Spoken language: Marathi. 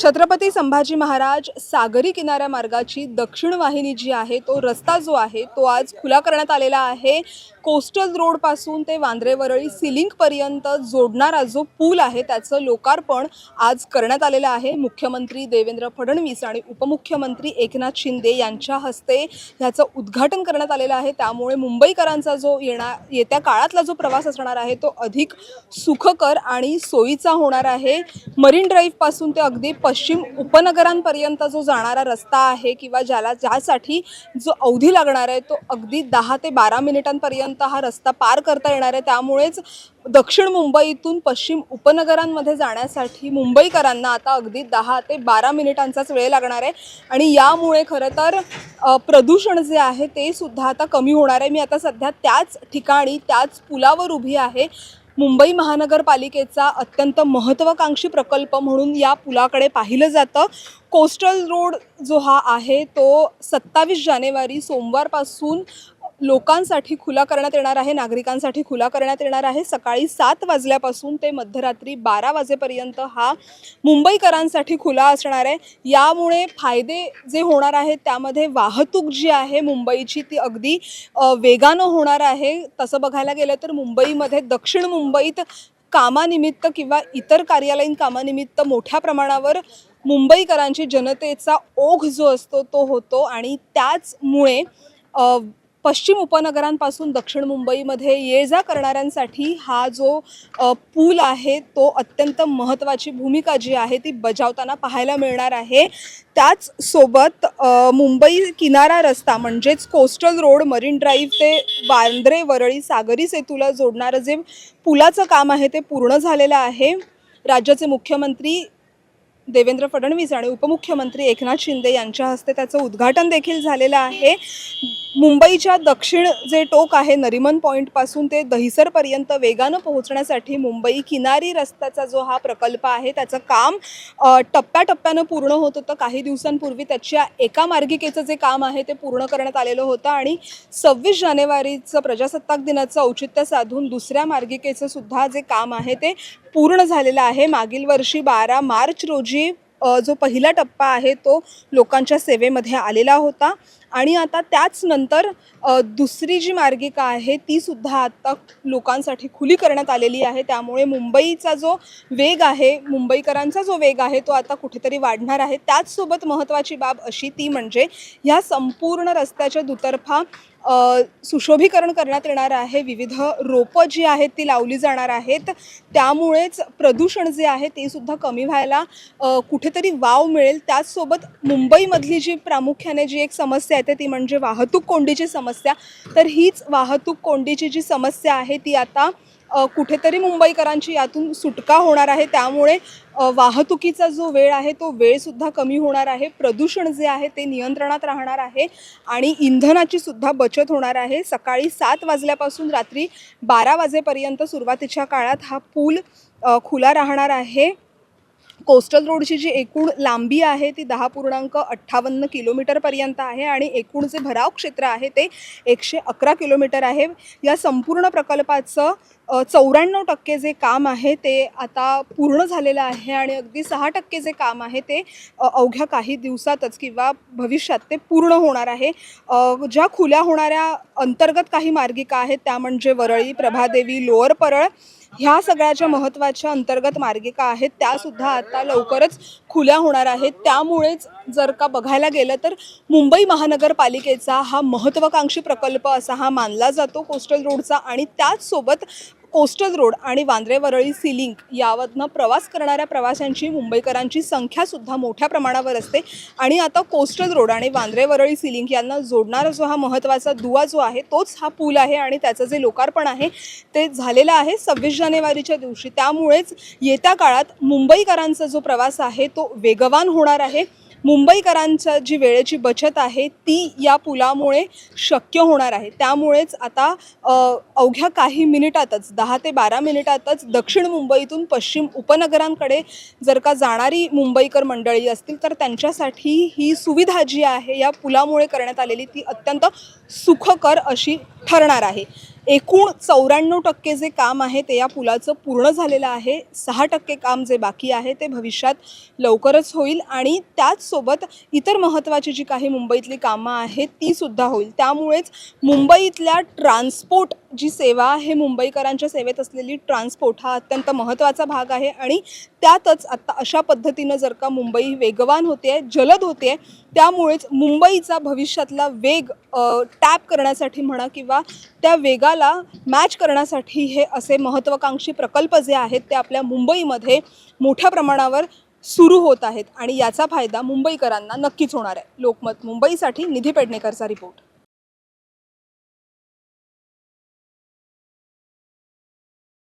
छत्रपती संभाजी महाराज सागरी किनारा मार्गाची दक्षिण वाहिनी जी आहे तो रस्ता जो आहे तो आज खुला करण्यात आलेला आहे. कोस्टल रोडपासून ते वांद्रे वरळी सिलिंकपर्यंत जोडणारा जो पूल आहे त्याचं लोकार्पण आज करण्यात आलेलं आहे. मुख्यमंत्री देवेंद्र फडणवीस आणि उपमुख्यमंत्री एकनाथ शिंदे यांच्या हस्ते ह्याचं उद्घाटन करण्यात आलेलं आहे. त्यामुळे मुंबईकरांचा जो येणार येत्या काळातला जो प्रवास असणार आहे तो अधिक सुखकर आणि सोयीचा होणार आहे. मरीन ड्राईव्हपासून ते अगदी पश्चिम उपनगरांपर्यंत जो जाणारा रस्ता आहे किंवा ज्याला ज्यासाठी जो अवधी लागणार आहे तो अगदी दहा ते बारा मिनिटांपर्यंत हा रस्ता पार करता येणार आहे. त्यामुळेच दक्षिण मुंबईतून पश्चिम उपनगरांमध्ये जाण्यासाठी मुंबईकरांना आता अगदी दहा ते बारा मिनिटांचाच वेळ लागणार आहे. आणि यामुळे खरं तर प्रदूषण जे आहे ते सुद्धा आता कमी होणार आहे. मी आता सध्या त्याच ठिकाणी त्याच पुलावर उभी आहे. मुंबई महानगरपालिकेचा अत्यंत महत्त्वाकांक्षी प्रकल्प म्हणून या पुलाकडे पाहिलं जातं. कोस्टल रोड जो हा आहे तो सत्तावीस जानेवारी सोमवारपासून लोकांसाठी खुला करण्यात येणार आहे नागरिकांसाठी खुला करण्यात येणार आहे. सकाळी सात वाजल्यापासून ते मध्यरात्री बारा वाजेपर्यंत हा मुंबईकरांसाठी खुला असणार आहे. यामुळे फायदे जे होणार आहेत त्यामध्ये वाहतूक जी आहे मुंबईची ती अगदी वेगानं होणार आहे. तसं बघायला गेलं तर मुंबईमध्ये दक्षिण मुंबईत कामानिमित्त किंवा इतर कार्यालयीन कामानिमित्त मोठ्या प्रमाणावर मुंबईकरांची जनतेचा ओघ जो असतो तो होतो. आणि त्याचमुळे पश्चिम उपनगरांपासून दक्षिण मुंबईमध्ये ये जा करणाऱ्यांसाठी हा जो पूल आहे तो अत्यंत महत्त्वाची भूमिका जी आहे ती बजावताना पाहायला मिळणार आहे. त्याचसोबत मुंबई किनारा रस्ता म्हणजेच कोस्टल रोड मरीन ड्राईव्ह ते वांद्रे वरळी सागरी सेतूला जोडणारं जे पुलाचं काम आहे ते पूर्ण झालेलं आहे. राज्याचे मुख्यमंत्री देवेंद्र फडणवीस आणि उपमुख्यमंत्री एकनाथ शिंदे यांच्या हस्ते त्याचं उद्घाटन देखील झालेलं आहे. मुंबईच्या दक्षिण जे टोक आहे नरिमन पॉईंटपासून ते दहिसरपर्यंत वेगानं पोहोचण्यासाठी मुंबई किनारी रस्त्याचा जो हा प्रकल्प आहे त्याचं काम टप्प्याटप्प्यानं पूर्ण होत होतं. काही दिवसांपूर्वी त्याच्या एका मार्गिकेचं जे काम आहे ते पूर्ण करण्यात आलेलं होतं आणि सव्वीस जानेवारीचं प्रजासत्ताक दिनाचं औचित्य साधून दुसऱ्या मार्गिकेचं सुद्धा जे काम आहे ते पूर्ण झालेला आहे. मागील वर्षी बारा मार्च रोजी जो पहिला टप्पा आहे तो लोकांच्या सेवेमध्ये आलेला होता. आणि आता त्याच नंतर दुसरी जी मार्गिका आहे ती सुद्धा आता लोकांसाठी खुली करण्यात आलेली आहे. त्यामुळे मुंबईचा जो वेग आहे मुंबईकरांचा जो वेग आहे तो आता कुठेतरी वाढणार आहे. त्याचसोबत महत्त्वाची बाब अशी ती म्हणजे ह्या संपूर्ण रस्त्याच्या दुतर्फा सुशोभीकरण करण्यात येणार आहे. विविध रोपं जी आहेत ती लावली जाणार आहेत. त्यामुळेच प्रदूषण जे आहे ते सुद्धा कमी व्हायला कुठेतरी वाव मिळेल. त्याचसोबत मुंबईमधली जी प्रामुख्याने जी एक समस्या येते ती म्हणजे वाहतूक कोंडीची समस्या. तर हीच वाहतूक कोंडीची जी समस्या आहे ती आता कुठेतरी मुंबईकरांची यातून सुटका होणार आहे. त्यामुळे वाहतुकीचा जो वेळ आहे तो वेळसुद्धा कमी होणार आहे. प्रदूषण जे आहे ते नियंत्रणात राहणार आहे आणि इंधनाची सुद्धा बचत होणार आहे. सकाळी सात वाजल्यापासून रात्री बारा वाजेपर्यंत सुरुवातीच्या काळात हा पूल खुला राहणार आहे. कोस्टल रोडची जी एकूण लांबी आहे ती दहा पूर्णांक अठ्ठावन्न किलोमीटरपर्यंत आहे आणि एकूण जे भराव क्षेत्र आहे ते एकशे अकरा किलोमीटर आहे. या संपूर्ण प्रकल्पाचं चौऱ्याण्णव टक्के जे काम आहे ते आता पूर्ण झालेलं आहे आणि अगदी सहा टक्के जे काम आहे ते अवघ्या काही दिवसातच किंवा भविष्यात ते पूर्ण होणार आहे. ज्या खुल्या होणाऱ्या अंतर्गत काही मार्गिका आहेत त्या म्हणजे वरळी प्रभादेवी लोअर परळ ह्या सगळ्या ज्या महत्त्वाच्या अंतर्गत मार्गिका आहेत त्यासुद्धा आता लवकरच खुल्या होणार आहेत. त्यामुळेच जर का बघायला गेलं तर मुंबई महानगरपालिकेचा हा महत्त्वाकांक्षी प्रकल्प असा हा मानला जातो कोस्टल रोडचा आणि त्याचसोबत कोस्टल रोड आणि वांद्रे वरळी सिलिंक यावरनं प्रवास करणाऱ्या प्रवाशांची मुंबईकरांची संख्यासुद्धा मोठ्या प्रमाणावर असते. आणि आता कोस्टल रोड आणि वांद्रे वरळी सिलिंक यांना जोडणारा जो हा महत्त्वाचा दुवा जो आहे तोच हा पूल आहे आणि त्याचं जे लोकार्पण आहे ते झालेलं आहे सव्वीस जानेवारीच्या दिवशी. त्यामुळेच येत्या काळात मुंबईकरांचा जो प्रवास आहे तो वेगवान होणार आहे. मुंबईकरांचा जी वेळेची बचत आहे ती या पुलामुळे शक्य होणार आहे. त्यामुळेच आता अवघ्या काही मिनिटातच दहा ते बारा मिनिटातच दक्षिण मुंबईतून पश्चिम उपनगरांकडे जर का जाणारी मुंबईकर मंडळी असतील तर त्यांच्यासाठी ही सुविधा जी आहे या पुलामुळे करण्यात आलेली ती अत्यंत सुखकर अशी ठरणार आहे. एकूण चौऱ्याण्णव टक्के जे काम आहे ते या पुलाचं पूर्ण झालेलं आहे. सहा टक्के काम जे बाकी आहे ते भविष्यात लवकरच होईल आणि त्याचसोबत इतर महत्त्वाची जी काही मुंबईतली कामं आहेत ती सुद्धा होईल. त्यामुळेच मुंबईतल्या ट्रान्सपोर्ट जी सेवा आहे मुंबईकरांच्या सेवेत असलेली ट्रान्सपोर्ट हा अत्यंत महत्त्वाचा भाग आहे आणि त्यातच आत्ता अशा पद्धतीनं जर का मुंबई वेगवान होते आहे जलद होते आहे त्यामुळेच मुंबईचा भविष्यातला वेग टॅप करण्यासाठी म्हणा किंवा त्या वेगाला मॅच करण्यासाठी हे असे महत्त्वाकांक्षी प्रकल्प जे आहेत ते आपल्या मुंबईमध्ये मोठ्या प्रमाणावर सुरू होत आहेत आणि याचा फायदा मुंबईकरांना नक्कीच होणार आहे. लोकमत मुंबईसाठी निधी पेडणेकरचा रिपोर्ट.